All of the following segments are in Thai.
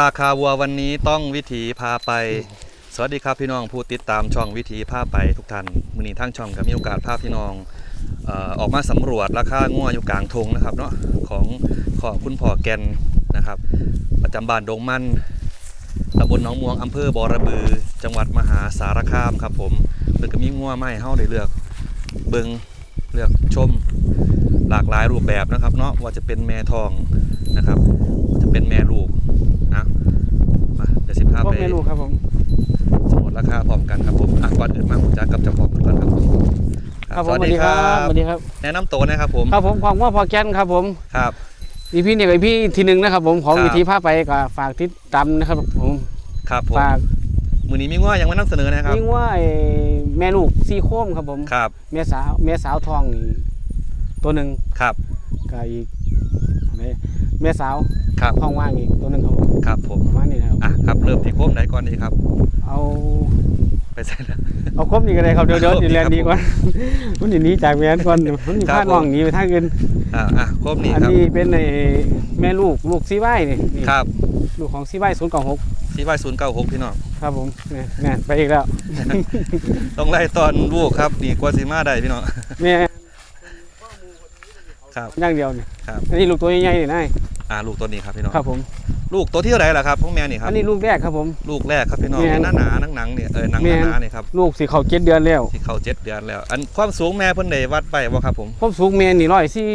ราคาวัววันนี้ต้องวิถีพาไป สวัสดีครับพี่น้องผู้ติดตามช่องวิถีพาไปทุกท่านมือนี้ทั้งช่องก็มีโอกาสพาพี่น้องเอ่อออกมาสำรวจราคางัวอยู่กลางทงนะครับเนาะของขอคุณพ่อแกนนะครับ ประจำบ้านดงมันตำบลหนองม่วงอำเภอบอระบือ จังหวัดมหาสารคามครับผมเพิ่นก็มีงัวมาให้เฮาได้เลือก เบิงเลือกชมหลากหลายรูปแบบนะครับเนาะว่าจะเป็นแม่ทองนะครับ จะเป็นแม่ลูก นะมาเดี๋ยวสิพาพวกไปเมนูครับผมสำรวจราคาพร้อมกันครับผมอะก่อนอื่นมาผมจะกับเจ้าของก่อนครับผมครับผมสวัสดีครับสวัสดีครับ แนะนำตัวนะครับผม ครับผมความว่าพอแกนครับผมครับ อีพี่นี่กับพี่ทีหนึ่งนะครับ ผมของครับ วิธีผ้าไปก็ฝากติดตามนะครับผมครับผมฝากมือนี้มีง้อยังไม่นำเสนอนะครับ ยิ่งว่าไอ้แม่ลูกซีโคมครับผมครับ แม่สาวแม่สาวทองนี่ตัวหนึ่งครับกับอีกอะไร แม่สาวครับทองว่างอีกตัวหนึ่งครับผมครับผมประมาณนี้นะครับอะครับเริ่มที่โค้มไหนก่อนดีครับ เอาไปใส่แล้ว เอาครบนี่ก็ได้ครับเดี๋ยวเดี๋ยวครบนี่ดีแลนครับดีก่อนมันอย่างนี้จากแม่นก่อนมันนี่ครับพาน้องหนีไปทางอื่นอะอะโค้มนี้อันครับนี้เป็นไอ้แม่ลูกลูกซีไว้นี่นี่ครับลูกของซีไว้ศูนย์เก้าหกซีไวศูนย์เก้าหกพี่น้องครับผมเนี่ยเนี่ยไปอีกแล้ว ต้องไล่ตอนลูกครับนี่กว่าสีมาได้พี่น้องแม่ครับอย่างเดียวเนี่ยครับอันนี้ลูกตัวใหญ่ๆนี่นาย อะลูกตัวนี้ครับพี่น้องครับผม ลูกตัวที่เท่าไหร่ล่ะครับพวกแม่นี่ครับอันนี้ลูกแรกครับผม ลูกแรกครับพี่น้องแม่น หน้าหนาหนังหนังๆเนี่ยเออหนังแม่นหนาๆเนี่ยครับลูกสิเขาเจ็ดเดือนแล้วที่เขาเจ็ดเดือนแล้ว อันความสูงแม่เพิ่นได้วัดไปบ่ครับผมผมสูงเมนนี่ร้อยสี่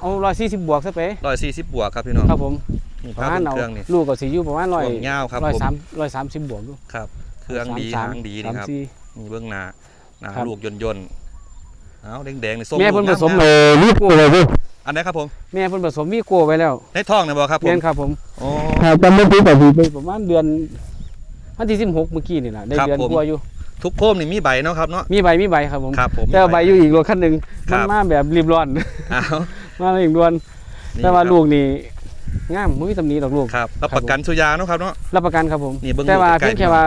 เอาร้อยสี่สิบบวกซะไปร้อยสี่สิบบวกครับพี่น้องครับผมนี่ปภาระพมาณบนเอาเครื่องนี่ ลูกกับสีอยู่ประมาณร้อยช่วงยาวครับร้อยผม สามร้อยสามสิบบวกดูครับเครื่องดีสามหางดีนี่สามครับสี่ มีเบื้องหน้าหน้าครับ ลูกยนต์ยนต์เอาแดงๆนี่ส้มแม่เพิ่นผลูกสมงาเออลูกโก้เลยเว้ย อันไหนครับผมแม่เพิ่นผสมวีโก้ไว้แล้วในท้องเนี่ยบ่ครับผมเรียนครับผมโอ้ ครับตอนเมื่อกี้กับพี่ไปประมาณเดือนวันที่สิบหกเมื่อกี้นี่แหละได้เดือนกว่าอยู่ ทุกโคมนี่มีใบเนาะครับเนาะมีใบมีใบครับผม ครับผม แต่ว่าใบอยู่อีกรถคันหนึ่งครัมันบ มาแบบรีบร้อน อ้าวมาอีกด่วนนี่แต่ว่าครับลูกนี่งามมุ้ยตำหนี้ดอกลูก ครับรับประกันสุยาเนาะครับเนาะ รับประกันครับผม นี่เบิ่งแต่ว่าลูกใกล้เพียงๆแค่ว่า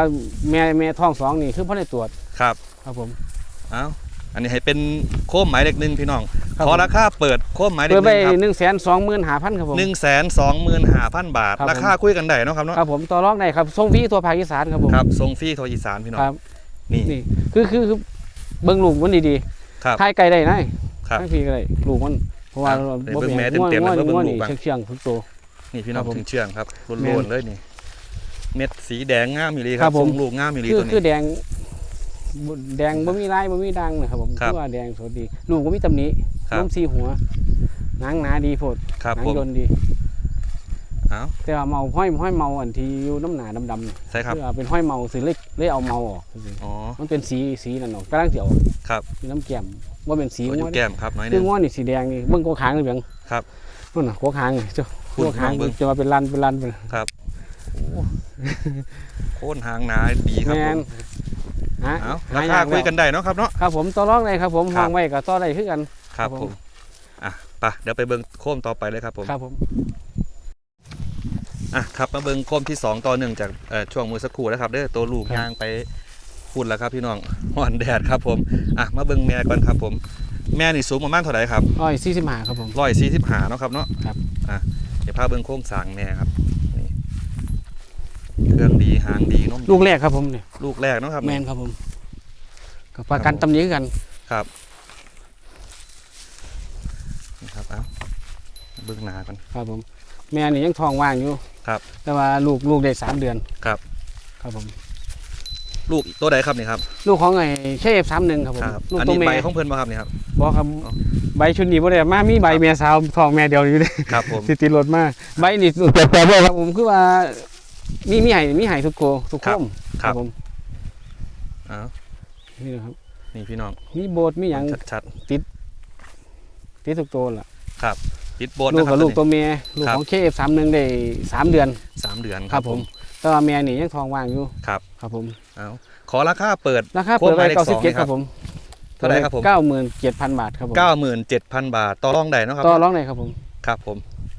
แม่แม่ท้องสองนี่คือพ่อได้ตรวจครับ ครับผมเอา อันนี้ให้เป็นโคมหมายเลขหนึ่งพี่น้อง ครับขอผม ราคาเปิดโคมหมายเลขเปิดหไปนึ่งครับหนึ่งแสนสองหมื่นห้าพันครับผม หนึ่งแสนสองหมื่นห้าพันบาท ครับราคาคุยกันได้เนาะครับเนาะครับผมต่อรองได้ครับส่งฟรีตัวภาคอีสานครับผมครับทรงฟรีโทรอีสานพี่น้องครับนี่ นี่คือคือคือเบิ้งลูกมันดีครับๆทายไกลได้นะครับ ทายฟรีก็ได้ลูกมันเพราะว่าครับบ่เบิ่งแม่ง่วงเต็มๆง่วงแล้วเบิ่งง่วงลูนี่กบ้าง เชื่องๆทุกตัว นี่พี่น้องครับผมถึงเชื่องครับแม่ล้นวนๆเลยนี่ เม็ดสีแดงงามมีลีคครัรับบผม ทรงลูกงามมีลีคือตัวคือนี้แดงบ่ แดงบ่มีลายบ่มีดังนะครับผมครับคือว่าแดงสดดี ลูกก็มีตำหนิครับนมสีหัวหนังหนาดีโพดครับหนังผมยนต์ดี เอ้าแต่ว่าเมาห้อยห้อยเมาอันที่อยู่น้ำหนาดำๆนี่ใช่ครับคือว่าเป็นห้อยเมาสิเลยเลยเอาเมาออกซื่ออ๋อๆมันเป็นสีสีนั่นเนาะกำลังสิออกครับมีน้ำแก้มว่าเป็นสีตัวองัยู่วแก้มครับน้อยหคืนึองงัวนี่สีแดงนี่เบิ่งโกขางนี่เบิ่งครับนั่นน่ะโกขางนี่เจ้าคุณโกขางลองเบิ่ง จะมาเป็นลันเป็นลันเป็นโค่นหางหนาดีครับแมผน ม ฮะเอ้าหราคาคุยกันได้เนาะครับเนาะ ครับผมต่อรองได้ครับผมครับวางไว้กับต่อได้คือกัน ครับครับผผมมอะไปเดี๋ยวไปเบิ่งโคมต่อไปเลยครับผม ครับผมอะครับมาเบิ่งโคมที่สองต่อหนึ่งจากเอ่อช่วงมือสักครู่นะครับเด้อตัวลูกยางไปพุ่นแล้วครับพี่น้องห่อนแดดครับผม อะมาเบิ่งแม่ก่อนครับผม แม่นี่สูงประมาณเท่าไหร่ครับร้อยสี่สิบห้าครับผม ร้อยสี่สิบหาเนาะครับเนาะครับ อะเดี๋ยวพาเบิ้งโค้งสร้างแม่ครับนี่ เครื่องดีหางดีนมดีลูกแรกครับผมเนี่ยลูกแรกเนาะครับแมนครับผมกับประกันตำหนิคือกันครับนี่ครับเอ้าเบิ้งหนากันครับผม แม่นี่ยังท้องว่างอยู่ครับ แต่ว่าลูกลูกได้สามเดือนครับ ครับผม ลูกตัวใดครับนี่ครับ ลูกของไอ้เชฟสามหนึ่งครับผมครับลูกอันตัวนี้แม่ใบของเพิ่นบ่ครับนี่ครับ บอกครับอ๋อ ใบชุดนี้บ่ได้มามีใบแม่สาวท้องแม่เดียวอยู่เลยครับผมติดติดรถมาใบนี่แต่แต่บ่ครับผมคือว่า มีมีไห้มีไห้ทุกโกทุกโคมครับผมเอ้านี่นะครับ นี่พี่น้อง มีโบสถ์มีหยังชัดติดทุกตัวล่ะๆปิดโบนลูนะกครับกับลูกตัวนี้ตัวเมียลูกครับของเคฟสามหนึ่งได้สามเดือนสามเดือนครับผมแต่ว่าแม่นี่ยังทองว่างอยู่ครับ ครับผมเอ้าขอราคาเปิดราคาเปิดไว้โค้ดหมายเลขเก้าสสิบองเจ็ดนะคครัรับบผมเท่าไหร่ครับผมเก้าหมื่นเจ็ดพันบาทครับผม97,000บาทต่อรองได้เนาะครับต่อร้องไหนครับผมครับผม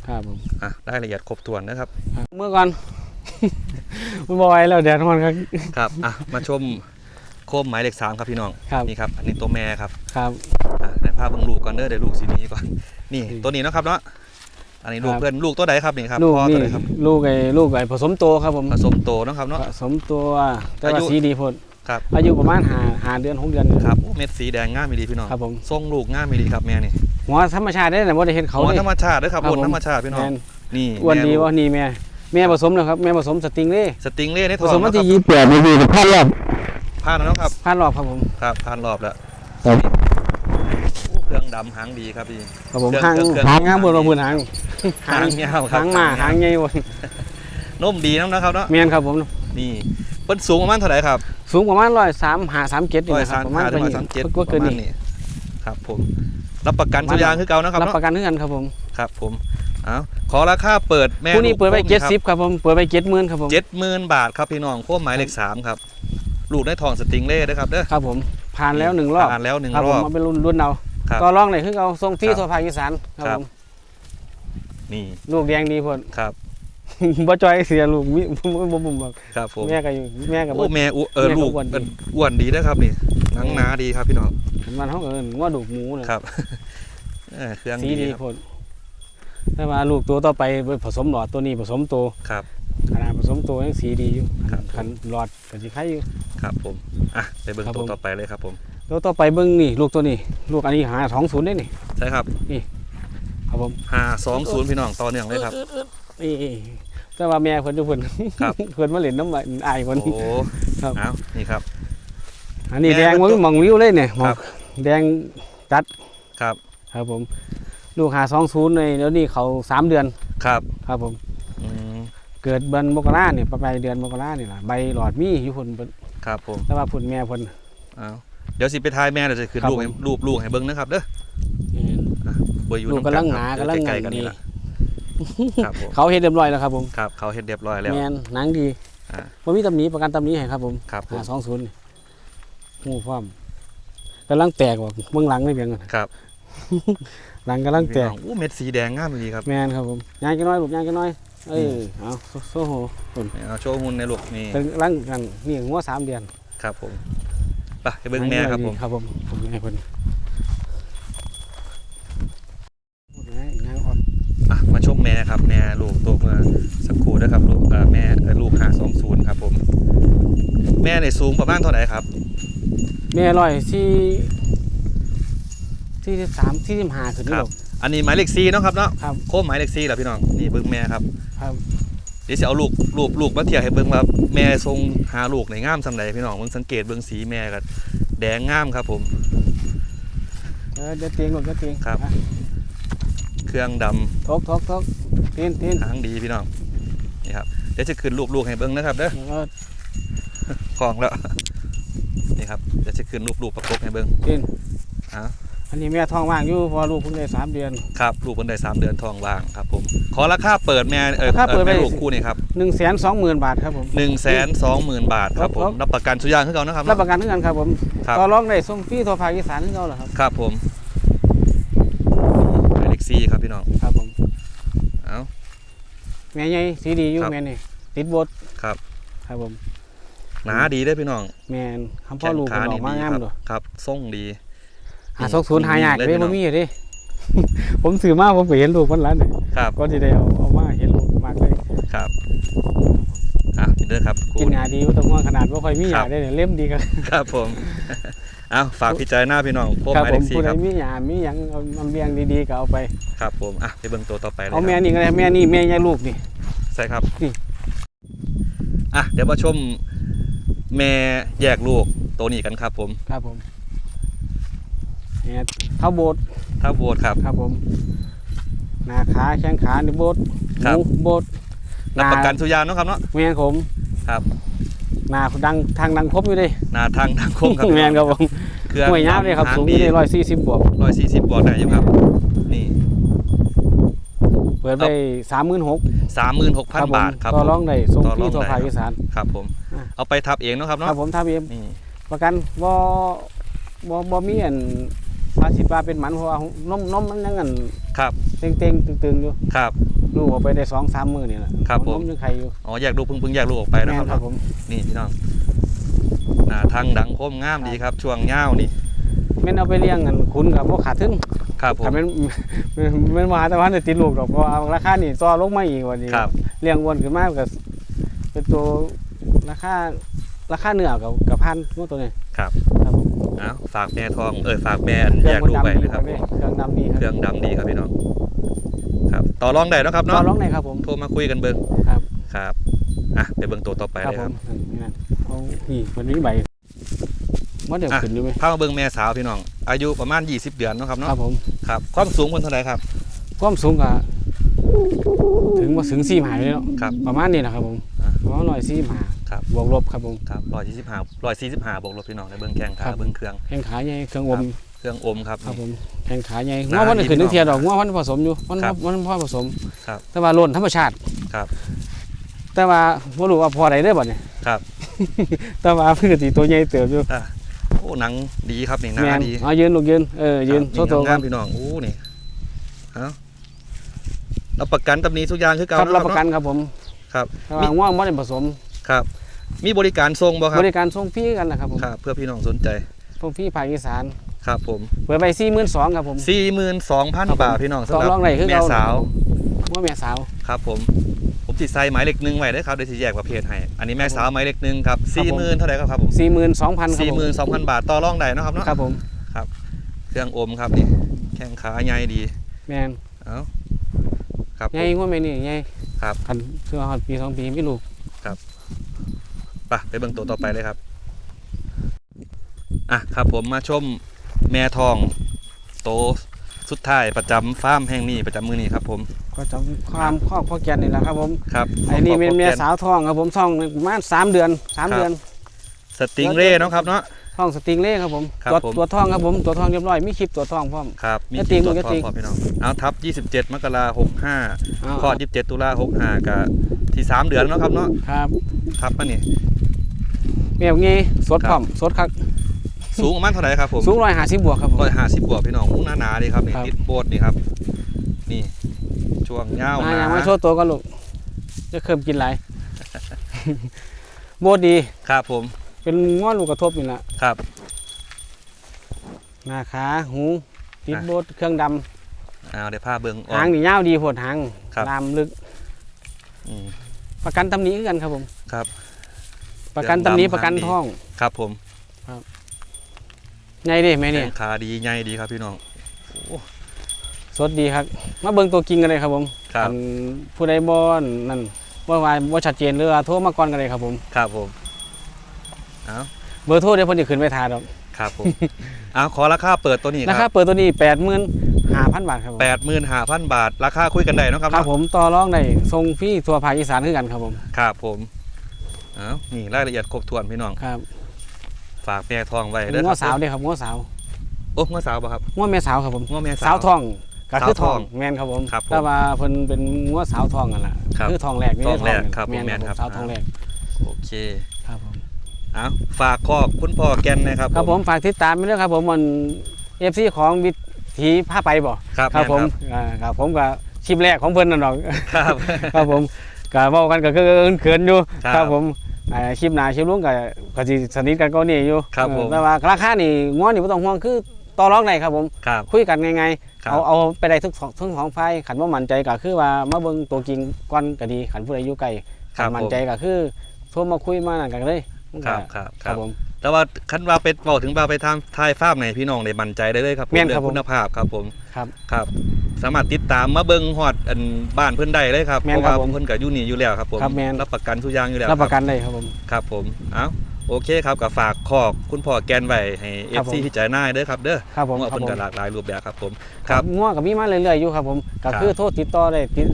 ครับผมอะได้ละเอียดครบถ้วนนะครับครับเมื่อก่อน มันบอยแล้วแดดมันครับ ครับอะมาชมโคมหมายเลขสามครับพี่น้องครับ นี่ครับอันนี้ตัวแม่ครับครับ อะเดี๋ยวพาเบิ่งลูกก่อนเด้อเดี๋ยวลูกสีนี้ก่อนนี่อืมตัวนี้เนาะครับเนาะอันนี้ลูกครับ เพื่อนลูกตัวใดครับนี่ครับลูกพ่อนี่ตัวใดครับลูกไอ้ลูกไอ้ผสมโตครับผมผสมโตเนาะครับเนาะ ผสมตัวแต่อาว่ายุ สีดีพดครับอายุประมาณหาหาเดือนหกเดือน ครับโอ้เม็ดสีแดงง่ามมีดีพี่น้องครับผม ทรงลูกง่ามมีดีครับแม่นี่หัวธรรมชาติได้แต่ว่าได้เห็นเขาหัวเลยธรรมชาติเด้วยครับครับบนผมธรรมชาติพี่น้องแม่นนี่อ้วนดีแม่ลูกว่านี่แม่ แม่ผสมแล้วครับ แม่ผสมสติงเล่สติงเล่ในผท้องสมวันนะคที่รับยี่สิบแปดนี่คือผ่านรอบผ่านแล้วเนาะครับผ่านรอบครับผมครับผ่านรอบแล้วครับเครื่องดำหางดีครับพี่ ครับผมเครื่องหางเครื่องหางงามบนบนหางหางยาวครับหางมาหางใหญ่บนนุ่มดีน้ำนะครับเนาะแม่นครับผม นี่เปิ้นสูงประมาณเท่าไหร่ครับ สูงประมาณร้อยสามหาสามเจ็ดนี่ร้อยนะครัสาบมประมาณห้าถึงร้อยนี้สามเจ็ดก็เกินประมาณนี่นี้ครับผม รับประกันทุกอย่างคือเก่านะครับรับเนาะประกันเท่ากันครับผม ครับผม เอา ขอราคาเปิดแม่ผู้นี้เปิดไปลูกเจ็ดครับสิบครับผมเปิดไปเจ็ดหมื่นครับผมเจ็ดหมื่นบาทครับพี่น้องโค้หมายเลขสามครับลูกได้ทองสติงเล่ด้วยครับเด้อครับผมผ่านแล้วหนึ่งรอบผ่านแล้วหนึ่งครับรผมอบมาเป็นรุ่นรุ่นเอาครับต่อรองเลยคือเอาทรงที่ครับทั่วภาคอีสานครับครับผมนี่ลูกแดงดีพอดครับบ่จอยเสียลูกมิบ่บ่บ่บ่ครับผมแม่ก็อยู่แม่ก็บ่โอ้แม่อุเออแม่ก็ลูกอ้วนดีเอิ้นอ้วนดีนะครับนี่หนังหนาดีครับพี่น้องมันเฮาเอิ้นว่าดูกหมูน่ะครับเออเครื่องสีดีดีครับพอด แต่ว่าลูกตัวต่อไปผสมหลอดตัวนี้ผสมตัวครับ ขนาดผสมตัวยังสีดีอยู่ครับคันหลอดก็สิไข่อยู่ ครับผมอะไปเบิ่งครับตัวผม ต่อไปเลยครับผมตัวต่อไปเบิ่งนี่ลูกตัวนี้ ลูกอันนี้หา20ได้นี่ใช่ครับครับผมห้าสองศูนย์พี่น้องต่อเนื่องเลยครับ นี่แต่ว่าแม่เพิ่นทุกเพิ่นครับ เพิ่นมาเล่นน้ำมันอายเพิ่นโอ้ครับ เอานี่ครับ อันนี้แม่แดงเพิ่มันนตัว มองริ้วเลยเนี่ยหมอครักบแดงจัดครับ ครับผม ลูกหาสองศูนย์ในเดี๋ยวนี้เขาสามเดือนครับครับผมอืมเกิดเดือนมกราเนี่ยประมาณเดือนมกราเนี่ยล่ะใบหลอดมีอยู่พุ่นเพิ่นครับผมแต่ว่าพุ่นแม่เพุ่น เอาเดี๋ยวสิไปทายแม่เดี๋ยวจะขึ้นครับรูปให้ผม รูปลูกให้เบิ่งนะครับเด้อเบอร์อยู่ลูกนำกำลังคหนารับกำลังเดี๋ยวใกล้ๆกันดีนี่แหละครับผมเขาเฮ็ดเรียบร้อยแล้วครับผมครับเขาเฮ็ดเรียบร้อยแล้ว แมนหนังดีอ่าบ่มีตำหนิประกันตำหนิให้ครับผมครับผมหาสองศูนย์หูความกำลังแตกว่ะเบื้องหลังนี่เพียงกันครับ หลังกำลังแตพี่กน้องอู้เม็ดสีแดงงามดีครับแมนครับผมยางกันน้อยลูกยางกันน้อยเออเอาโซโซโหพุ่นเอาโชว์หุ่นในลูกนี่เป็นร่างกันนี่งัวสามเดือนครับผมไปไปเบิ่งแม่ครับผมครับผมผมให้เพิ่นพูดง่ายงานอ่อนอะมาชมแม่ครับแม่ลูกตัวเมื่อสักครู่นะครับลูกเอ่อแม่เอ่อลูกหาสองศูนย์ครับผม แม่ในสูงประมาณเท่าไหร่ครับ แม่ร้อยที่ ที่สิบสามที่สิบห้าขึ้นนี่ครัหรบอก อันนี้หมายเลขซีเนาะครับเนาะครับ โค้งหมายเลขซีแหละพี่น้องนี่เบิ่งแม่ครับครับเดี๋ยวจะเอาลูกลูกลูกมาเทียบให้เบิ่งว่าแม่ทรงหาลูกในงามสำใดพี่น้องเบิ่งสังเกตเบิ่งสีแม่ก็แดงงามครับผม เออเดี๋ยวเตียงหลบเดี๋ยวเตียงครับ อะเครื่องดำทกทกทกเตียนเตียนหางดีพี่น้องนี่ครับเดี๋ยวจะขึ้นรูปลูกให้เบิ่งนะครับเด้อเออคลองแล้วนี่ครับเดี๋ยวจะขึ้นรูปลูกประกบให้เบิ่งเตียนอะอั นนี้แม่ท้องว่างอยู่เพอลูกเพิ่งได้สามเดือน ครับลูกเพิ่นได้สามเดือนทองว่างครับผมขอราคาเปิดแม่เออราคาเปิดแม่ไปลูกคู่นี่ครับหนึ่งแสนสองหมื่นบาทครับผม หนึ่งแสนสองหมื่นบาทครับผครัมบรับประกันสุกอยางขึ้นเขานะครับรับประกันทั้งกันครับผมครับ ต่อรองได้ส่งฟรีทั่วภาคอีสานทั้งเขาเหรอครับครับผมหมายเลขซี่ครับพี่น้อง ครับผมเอาแม่ใหญ่สีดีอยู่ครับ แม่นี่ติดบดครับ ครับผมหนาดีได้อพี่น้อง แม่นคำพ่อลูกแข้มันงออกมางามครับเลยครับทรงดี หาสองศูนย์หายากเลยเลยพี่น้บ่องมีอยู่ดิ ผมซื้อมาผมไปเห็นลูกมันแล้วเนี่ยครับก็จะได้เอาเอามาเห็นลูกมากเลย ครับอะนี่เด้อครับคุกินณงาดีว่าแต้องว่าขนาดว่าค่อยมีหครัยาบได้เนี่ยเล่มดีกันครับผมเอาฝากพิจารณาพี่น้องโค้งครับหมายผเลมขซี่ผู้คใดรับมีหยามีหยังเอาเอาเลี้ยงดีๆก็เอาไป ครับผมอะไปเบิ่งตัวต่อไปเลยเอาแม่ครับนี่ก็ได้แม่นี่แม่ยายลูกนี่ใช่ครับนี่อะเดี๋ยวมาชมแม่แยกลูกตัวนี้กันครับผม ครับผม เนี่ยเท้าโบดถ้าโบดครับ ครับผมหน้าขาแข้งขานี่โบดหครับมูโบดรับประกันสุกอยางเนาะครับเนาะแม่นผมครับหน้าดังทางดังครบอยู่เดิหนาทางทางโค้งครับแม่นครับผมเครื่องห่วยยาวเลยครับหสูงอดียู่ได้ร้อยสี่สิบบวกร้อยสี่สิบบวกได้อยู่ครับ นี่ เปิดไปสามหมื่นหกสามหมื่นหกพันบาทครับต่อผม รองได้ส่งต่อรฟรีองทั่วได้ ภาคอีสานครับผมอะเอาไปทับเองเนาะครับคเนาะรับผมทำเองนี่ ประกันบ่บ่บ่มีอัน ภาษีปลาเป็นหมันเพราะว่านมนมมันยังอันครับเต็งเต็งๆตึงๆอยู่ครับลูกออกไปได้สองสามมื้อนี่แหละครับผมนมยังไข่อยู่อ๋อแยกลูกเพิ่งเพิ่งแยกลูกออกไปนะแม่ครับนครับเนาะผมนี่พี่น้องหน้าทางดังคมงามดีครับ ช่วงเงาวนี่แม่นเอาไปเลี้ยงกันคุณกับบ่ขาดทุนครับผมถ้าเป็นเป็นมหาตะวันจะติดลูกดอกเพราะว่าราคานี่ต่อลงมาอีกวันนี้ครับเลี้ยงวนขึ้นมาก็เป็นตัวราคาราคาเนื้อกับกับพันงวดตัวนี้ครับ ครับผมเอาฝากแม่ทองเออฝากแม่อันเครื่แยองกมันลูกดำไปดีนะคครัรับบเครื่องดำดีคเครื่รัอบงดำดีครับพี่น้องครับต่อรองได้เนาะครับต่อเนาะร้องไหนครับผมโทรมาคุยกันเบิ่งครับครับอะไปเบิ่งตัวต่อไปครับเลยผครับมนี่นั่นเอานี่วันนี้ใบว่าเดี๋ยวอะขึ้นดูไหมพามาเบิ่งแม่สาวพี่น้อง อายุประมาณ 20 เดือนเนาะครับครัเนาะบผมครับความสูงคนเท่าไหร่ครับความสูงก็ถึงมาถึงสี่หมายเลยเนาะครับประมาณนี้นะครับผมอะประมาณร้อยสี่หาครับบ วกลบครับผมครับ125 145บวกลบพี่น้องในเบิ่งแข้งขาครับเบิ่งเครื่องแข้งขาใหญ่เครื่องอมเครื่องอมครับครับผมแข้งขาใหญ่หงนาอวันดีขึ้นนึงพี่น้องเทียดอกงอวันผสมอยู่มันครับมันพ่อผสมครับแต่ว่าล้นธรรมชาติครับ แต่ว่าบ่รู้ว่าพอใดได้อบ่เนี่ยครับ แต่ว่าเพิ่นก็สิตัวใหญ่เติบอยู่อะโอ้หนังดีครับนี่หน้าแม่นดีเอายืนลูกยืนเออยืนครับโซโตงามๆพี่น้องโอ้นี่เอารับประกันตำหนี้ทุกอย่างคือเก่าครับเนาะรับประกันครับผมครับแต่ว่าง่วงบ่ได้ผสมครับ มีบริการส่งบ่ครับบริการส่งฟรีกันนะครับผมครับเพื่อพี่น้องสนใจส่งฟรีภาคอีสานครับผมเปิดไป42,000ครับผม42,000บาทพี่น้องสำหต่รัอบรองได้คือแม่เก่าสาวว่าแม่สาวครับผมผมติดไซหมายเลขหนึ่งไว้เด้อครับเดี๋ยวสิแยกประเภทให้อันนี้แม่สาวหมายเลขหนึ่งครับครับผม40,000เท่าไหร่ครับผม42,000ครับผม42,000บาทต่อรองได้เนาะครับเนาะครับผมเครื่องอมครับนี่แข้งขาใหญ่ดีแม่นเอ้าครับใหญ่ง่วงแม่นี่ใหญ่ครับคันเสื้อฮอดปีสองปีไม่รู้ไปไปเบิ่งตัวต่อไปเลยครับ อะครับผมมาชมแม่ทองโตสุดท้ายประจำฟาร์มแห่งนี้ประจำมือนี้ครับ ผมก็จำความข้อข้อแกนนี่แหละครับผมครับไอ้นี่เป็นเมียขอบคุณสาวท้องครับผมท้องประมาณสามเดือนสามครับเดือน สติงเร่เนาะครับเนาะท้องสติงเล่ครับผมครับตัวผมตัวท้องครับผมตัวท้องเรียบร้อยมีคลิปตัวท้องพร้อมครับมีกระติที่กตัวกระทอติงกพอพี่น้องเอาทับ 27 มกราคม65เอาคลอด27 ตุลาคม65กับที่3เดือนเนาะครับเนาะครับทับมานี่ เมียงี้สดครับพร้อมสดครับสูงประมาณเท่าไหร่ครับผมสูงร้อยห้าสิบบวกครับผม150บวกพี่น้องอู้หนาๆเลยครับนี่ครับติดโบดนี่ครับ นี่ช่วงยาวมาหอย่านามาโชว์ตัวก็ลูกจะเคิมกินไรโบดดีครับผม เป็นง้อลูกกระทบนี่แหละครับหน้าขาหูติดอะโบดเครื่องดเอาเดี๋ยวพาเบิ่งอำอหางกนี่ยาวดีโผดหางครับลามลึกอืมประกันตำหนิคือกันครับผมครับ ประกันตำหนิเรื่องดำประกันหางดีท้อง ครับผมไงดิแม่เนี่ยแข้งขาดีใหญ่ดีครับพี่น้องโอ้สดดีครับ มาเบิ่งตัวจริงกันเลยครับผมครับอันผู้ใดบ่นั่นบ่ว่าบ่ชัดเจนหรือว่าโทรมาก่อนกันเลยครับผม ครับผมเอาเบอร์โทรเดี๋ยวเพิ่นจะขึ้นไว้ทาดอกครับผมเอาขอราคาเปิดตัวนี้ราคคารับเปิดตัวนี้85,000บาทครับผมแปดหมื่นห้าพันบาท ราคาคุยกันได้เนาะครับครับเนาะผมต่อรองได้ส่งฟรีทั่วภาคอีสานคือกันครับผม ครับผมเอานี่รายละเอียดครบถ้วนพี่น้อง ครับฝากแม่ทองไว้เป็นเด้อง้อคสาวรับเด้ครับง้อสาวโอ้ง้อสาวป่ะครับ ง้อแม่สาวครับผมง้อแม่สาวสาวทองก็คือสาวททอองงแม่นครับผมครับผมแต่ว่าเพิ่นเป็นง้อสาวทองกันล่ะครับคือทองแรกนี่ทองแรกนี่ครับผมแม่นแม่นครับสาวทองแรกโอเคครับผมเอาฝากขอบคุณพ่อแกนนะครับครับผมฝากติดตามไปด้วยครับผมมัน FC ของวิถีผ้าไปบ่ครับครับผมแนอ่าครับผมก็ชิปแรกของเพิ่นนั่นดอก ครับ ครับผมก็เว้ากันก็เขินๆอยู่ครับ ครับผม อ่าคลิปหน้าคลิปลุงก็ก็สิสนิทกันก็นี่อยู่ครับผมเออแต่ว่าราคานี่ง้อนี่บ่ต้องห่วงคือต่อรองได้ครับผม ครับ คุยกันง่ายครับๆเอาเอาไปได้ทุกสองทั้งสองฝ่ายขันว่ามั่นใจก็คือว่ามาเบิ่งตัวจริงก่อนก็ดีขันผู้ใดอยู่ไกลครัขับนมั่นผมใจก็คือโทรมาคุยมานั่นกันเลยมันคก็รับครับคครัรับบผม แต่ว่าคันว่าเป็นบอกถึงว่าไปทางทายฟาร์มไหนพี่น้องได้มั่นใจได้เลยครับผมแม่นเรื่ครับองคุณภาพครับผมครับ ครับ สามารถติดตามมาเบิ่งฮอดอันบ้านเพิ่นได้เลยครับแม่เพนราะครับว่าผมเพิ่นก็อยู่นี่อยู่แล้วครับผมครับแม่น รับประกันทุกอย่างอยู่แล้วรับประกันได้ครับผม ครับผมเอ้าโอเคครับก็ฝากขอบคุณพ่อแกนไว้ให้ครับ FC ผมที่ใจหน้าเด้อครับเด้อครับผมเพราะว่าครับเพิ่นผม ก็หลากหลายรูปแบบครับผมครัง่วงกับมีมาเรื่อยๆอยู่ครับผมก็คือโทรติดต่อได้ติด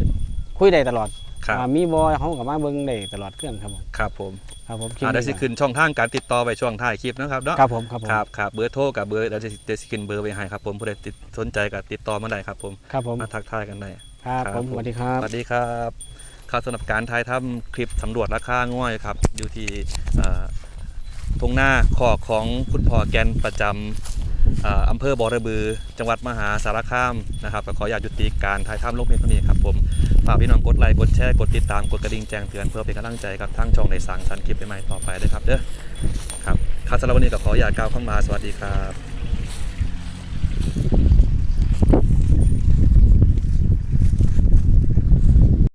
คุยได้ตลอด ครับอ่ามีบอยเขากับมาเบิ่งได้ตลอดเครื่องครับผมครับผมครับผมอ่าเดี๋ยวสิขึ้นช่องทางการติดต่อไปช่วงท้ายคลิปนะครับเนาะครับผมครับผมครับครับเบอร์โทรกับเบอร์เดี๋ยวจะเดี๋ยวสิขึ้นเบอร์ไว้ให้ครับผมผู้ใดติดสนใจก็ติดต่อมาได้ครับผมครับผมมาทักทายกันได้ครับครับผมผมสวัสดีครับสวัสดีครับข่าวสำหรับการถ่ายทำคลิปสำรวจราคาง่อยครับอยู่ที่เอ่อทงหน้าขอกของคุณพ่อแกนประจำเอ่ออำเภอบอระบือ จังหวัดมหาสารคามนะครับก็ขออยากยุติการถ่ายทำลงเพียงเท่านี้ครับผม ฝากพี่น้องกดไลค์กดแชร์กดติดตามกดกระดิ่งแจ้งเตือนเพื่อเป็นกำลังใจกับทั้งช่องในสั่งสรรค์คลิปใหม่ๆต่อไปด้วยครับเด้อครับครับสำหรับวันนี้ก็ขออยากกล่าวคำลาสวัสดีครับ